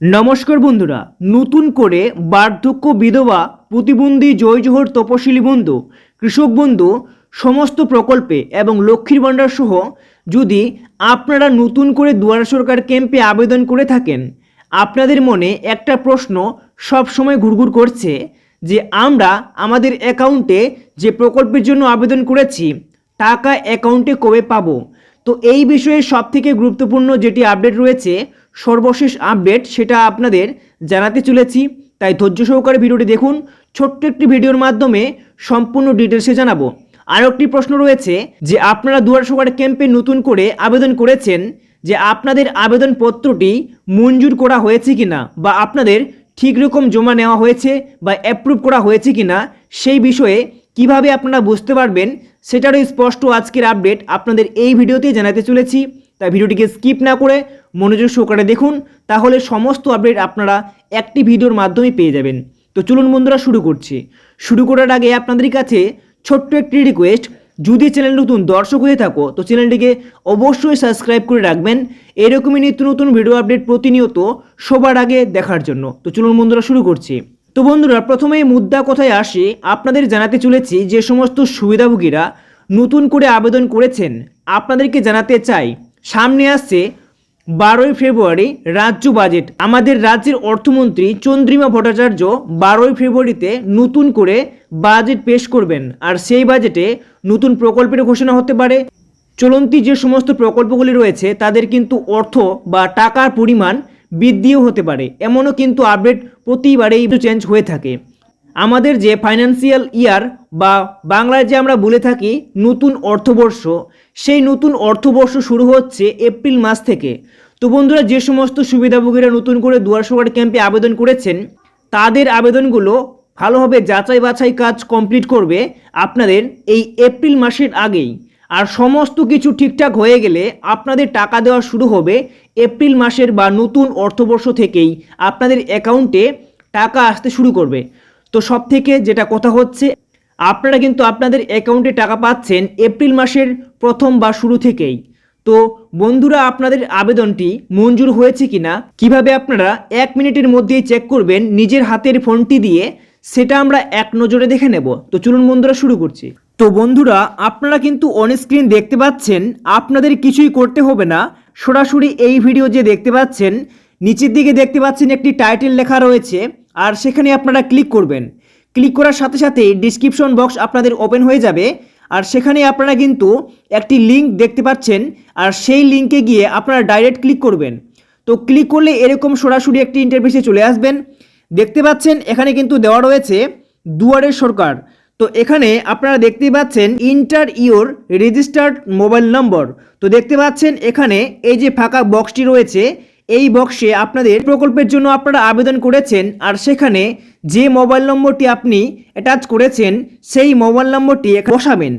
নমস্কার বন্ধুরা, নতুন করে বার্ধক্য বিধবা প্রতিবন্ধী জয়জোহর তপশিলি বন্ধু, কৃষক বন্ধু, সমস্ত প্রকল্পে এবং লক্ষ্মীর ভাণ্ডার সহ যদি আপনারা নতুন করে দুয়ার সরকার ক্যাম্পে আবেদন করে থাকেন, আপনাদের মনে একটা প্রশ্ন সব সময় ঘুরঘুর করছে যে আমরা আমাদের অ্যাকাউন্টে যে প্রকল্পের জন্য আবেদন করেছি, টাকা অ্যাকাউন্টে কবে পাবো? তো এই বিষয়ে সব থেকে গুরুত্বপূর্ণ যেটি আপডেট রয়েছে সর্বশেষ আপডেট সেটা আপনাদের জানাতে চলেছি। তাই ধৈর্য সহকারে ভিডিওটি দেখুন। ছোট্ট একটি ভিডিওর মাধ্যমে সম্পূর্ণ ডিটেলসে জানাব। আরও একটি প্রশ্ন রয়েছে যে, আপনারা দুয়ার সরকার ক্যাম্পে নতুন করে আবেদন করেছেন যে, আপনাদের আবেদনপত্রটি মঞ্জুর করা হয়েছে কিনা বা আপনাদের ঠিক রকম জমা নেওয়া হয়েছে বা অ্যাপ্রুভ করা হয়েছে কিনা সেই বিষয়ে কীভাবে আপনারা বুঝতে পারবেন, সেটারও স্পষ্ট আজকের আপডেট আপনাদের এই ভিডিওতেই জানাতে চলেছি। তাই ভিডিওটিকে স্কিপ না করে মনোযোগ সহকারে দেখুন, তাহলে সমস্ত আপডেট আপনারা একটি ভিডিওর মাধ্যমে পেয়ে যাবেন। তো চলুন বন্ধুরা, শুরু করছি। শুরু করার আগে আপনাদের কাছে ছোট্ট একটি রিকোয়েস্ট যদি চ্যানেল নতুন দর্শক হয়ে থাকো, তো চ্যানেলটিকে অবশ্যই সাবস্ক্রাইব করে রাখবেন। এরকমই নিত্য নতুন ভিডিও আপডেট প্রতিনিয়ত সবার আগে দেখার জন্য। তো চলুন বন্ধুরা, শুরু করছি। তো বন্ধুরা প্রথমেই মুদ্রা কথায় আসে। আপনাদের জানাতে চলেছি যে সমস্ত সুবিধাভোগীরা নতুন করে আবেদন করেছেন। আপনাদেরকে জানাতে চাই সামনে আসছে বারোই ফেব্রুয়ারি রাজ্য বাজেট। আমাদের রাজ্যের অর্থমন্ত্রী চন্দ্রিমা ভট্টাচার্য বারোই ফেব্রুয়ারিতে নতুন করে বাজেট পেশ করবেন। আর সেই বাজেটে নতুন প্রকল্পের ঘোষণা হতে পারে। চলন্তি যে সমস্ত প্রকল্পগুলি রয়েছে, তাদের কিন্তু অর্থ বা টাকার পরিমাণ বৃদ্ধিও হতে পারে। এমনও কিন্তু আপডেট প্রতিবারেই চেঞ্জ হয়ে থাকে। আমাদের যে ফাইন্যান্সিয়াল ইয়ার বা বাংলায় যে আমরা বলে থাকি, নতুন অর্থবর্ষ সেই নতুন অর্থবর্ষ শুরু হচ্ছে এপ্রিল মাস থেকে। তো বন্ধুরা, যে সমস্ত সুবিধাভোগীরা নতুন করে দুয়ার সরকার ক্যাম্পে আবেদন করেছেন, তাদের আবেদনগুলো ভালোভাবে যাচাই বাছাই কাজ কমপ্লিট করবে আপনাদের এই এপ্রিল মাসের আগেই। আর সমস্ত কিছু ঠিকঠাক হয়ে গেলে আপনাদের টাকা দেওয়া শুরু হবে এপ্রিল মাসের বা নতুন অর্থবর্ষ থেকেই আপনাদের অ্যাকাউন্টে টাকা আসতে শুরু করবে। তো সব থেকে যেটা কথা হচ্ছে আপনারা কিন্তু আপনাদের অ্যাকাউন্টে টাকা পাচ্ছেন এপ্রিল মাসের প্রথম বা শুরু থেকেই। তো বন্ধুরা, আপনাদের আবেদনটি মঞ্জুর হয়েছে কিনা, কীভাবে আপনারা এক মিনিটের মধ্যেই চেক করবেন নিজের হাতের ফোনটি দিয়ে, সেটা আমরা এক নজরে দেখে নেব। তো চলুন বন্ধুরা, শুরু করছি। তো বন্ধুরা, আপনারা কিন্তু অন স্ক্রিন দেখতে পাচ্ছেন, আপনাদের কিছুই করতে হবে না। সরাসরি এই ভিডিও যে দেখতে পাচ্ছেন, নিচের দিকে দেখতে পাচ্ছেন একটি টাইটেল লেখা রয়েছে, আর সেখানে আপনারা ক্লিক করবেন। ক্লিক করার সাথে সাথে ডিসক্রিপশন বক্স আপনাদের ওপেন হয়ে যাবে। আর সেখানে আপনারা কিন্তু একটি লিঙ্ক দেখতে পাচ্ছেন, আর সেই লিঙ্কে গিয়ে আপনারা ডাইরেক্ট ক্লিক করবেন। তো ক্লিক করলে এরকম সরাসরি একটি ইন্টারফেসে চলে আসবেন। দেখতে পাচ্ছেন, এখানে কিন্তু দেওয়া রয়েছে দুয়ারের সরকার। তো এখানে আপনারা দেখতে পাচ্ছেন enter your registered mobile number তো দেখতে পাচ্ছেন, এখানে এই যে ফাঁকা বক্সটি রয়েছে এই বক্সে আপনাদের প্রকল্পের জন্য আপনারা আবেদন করেছেন, আর সেখানে যে মোবাইল নম্বরটি আপনি অ্যাটাচ করেছেন, সেই মোবাইল নম্বরটি বসাবেন।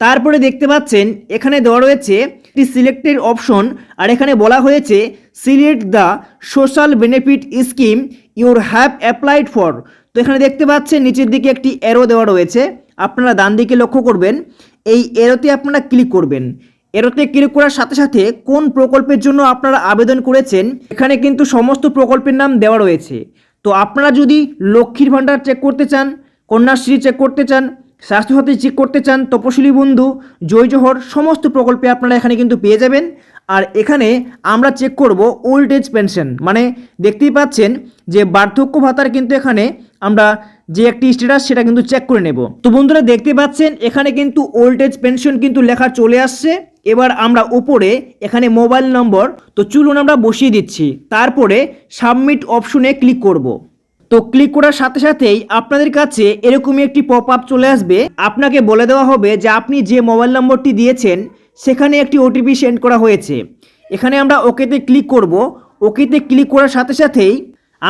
তারপরে দেখতে পাচ্ছেন, এখানে দেওয়া রয়েছে একটি সিলেক্টেড অপশন আর এখানে বলা হয়েছে select the social benefit scheme your have applied for তো এখানে দেখতে পাচ্ছেন, নিচের দিকে একটি এরো দেওয়া রয়েছে। আপনারা ডান দিকে লক্ষ্য করবেন, এই এরোতে আপনারা ক্লিক করবেন। এরোতে ক্লিক করার সাথে সাথে কোন প্রকল্পের জন্য আপনারা আবেদন করেছেন, এখানে কিন্তু সমস্ত প্রকল্পের নাম দেওয়া রয়েছে। তো আপনারা যদি লক্ষ্মীর ভাণ্ডার চেক করতে চান, কন্যাশ্রী চেক করতে চান, স্বাস্থ্যসাথী চেক করতে চান, তপশিলি বন্ধু জয় জোহর সমস্ত প্রকল্পে আপনারা এখানে কিন্তু পেয়ে যাবেন। আর এখানে আমরা চেক করব ওল্ড এজ পেনশন মানে দেখতেই পাচ্ছেন যে বার্ধক্য ভাতার কিন্তু এখানে আমরা যে একটি স্ট্যাটাস সেটা কিন্তু চেক করে নেব। তো বন্ধুরা দেখতে পাচ্ছেন, এখানে কিন্তু ওল্ড এজ পেনশন কিন্তু লেখা চলে আসছে। এবার আমরা উপরে এখানে মোবাইল নম্বর তো চুলুন আমরা বসিয়ে দিচ্ছি। তারপরে সাবমিট অপশনে ক্লিক করব। তো ক্লিক করার সাথে সাথেই আপনাদের কাছে এরকমই একটি পপ আপ চলে আসবে। আপনাকে বলে দেওয়া হবে যে আপনি যে মোবাইল নম্বরটি দিয়েছেন, সেখানে একটি ওটিপি সেন্ড করা হয়েছে। এখানে আমরা ওকেতে ক্লিক করব। ওকেতে ক্লিক করার সাথে সাথেই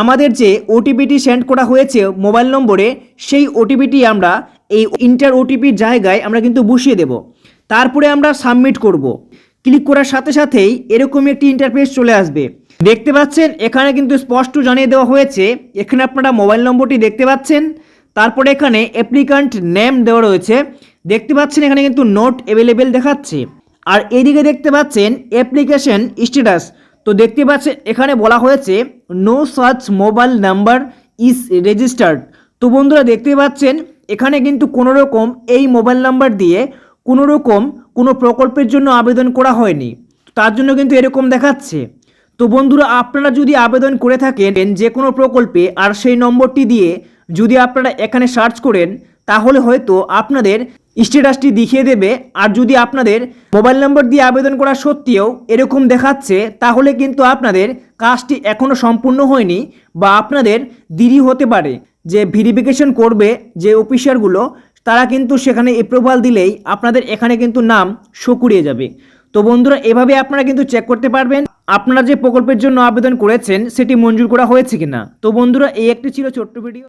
আমাদের যে ওটিপিটি সেন্ড করা হয়েছে মোবাইল নম্বরে, সেই ওটিপিটি আমরা, এই ইন্টার ওটিপির জায়গায় আমরা কিন্তু বসিয়ে দেব। তারপরে আমরা সাবমিট করব। ক্লিক করার সাথে সাথেই এরকমই একটি ইন্টারফেস চলে আসবে। দেখতে পাচ্ছেন, এখানে কিন্তু স্পষ্ট জানিয়ে দেওয়া হয়েছে, এখানে আপনারা মোবাইল নম্বরটি দেখতে পাচ্ছেন। তারপরে এখানে অ্যাপ্লিকান্ট নেম দেওয়া রয়েছে। দেখতে পাচ্ছেন, এখানে কিন্তু নোট অ্যাভেলেবেল দেখাচ্ছে। আর এদিকে দেখতে পাচ্ছেন অ্যাপ্লিকেশন স্ট্যাটাস তো দেখতে পাচ্ছেন, এখানে বলা হয়েছে no search mobile number is registered তো বন্ধুরা দেখতে পাচ্ছেন, এখানে কিন্তু কোনো রকম এই মোবাইল নাম্বার দিয়ে কোনো রকম কোনো প্রকল্পের জন্য আবেদন করা হয়নি। তার জন্য কিন্তু এরকম দেখাচ্ছে। তো বন্ধুরা, আপনারা যদি আবেদন করে থাকেন, যে কোনো প্রকল্পে আর সেই নম্বরটি দিয়ে যদি আপনারা এখানে সার্চ করেন, তাহলে হয়তো আপনাদের স্ট্যাটাসটি দেখিয়ে দেবে, আর যদি আপনাদের মোবাইল নম্বর দিয়ে আবেদন করা সত্ত্বেও এরকম দেখাচ্ছে, তাহলে কিন্তু আপনাদের কাজটি এখনও সম্পূর্ণ হয়নি বা আপনাদের দেরি হতে পারে। যে ভেরিফিকেশন করবে যে অফিসারগুলো, তারা কিন্তু সেখানে এপ্রুভাল দিলেই আপনাদের এখানে কিন্তু নাম শো করিয়ে যাবে। তো বন্ধুরা, এভাবে আপনারা কিন্তু চেক করতে পারবেন, আপনারা যে প্রকল্পের জন্য আবেদন করেছেন, সেটি মঞ্জুর করা হয়েছে কিনা। তো বন্ধুরা, এই একটি ছিল ছোট্ট ভিডিও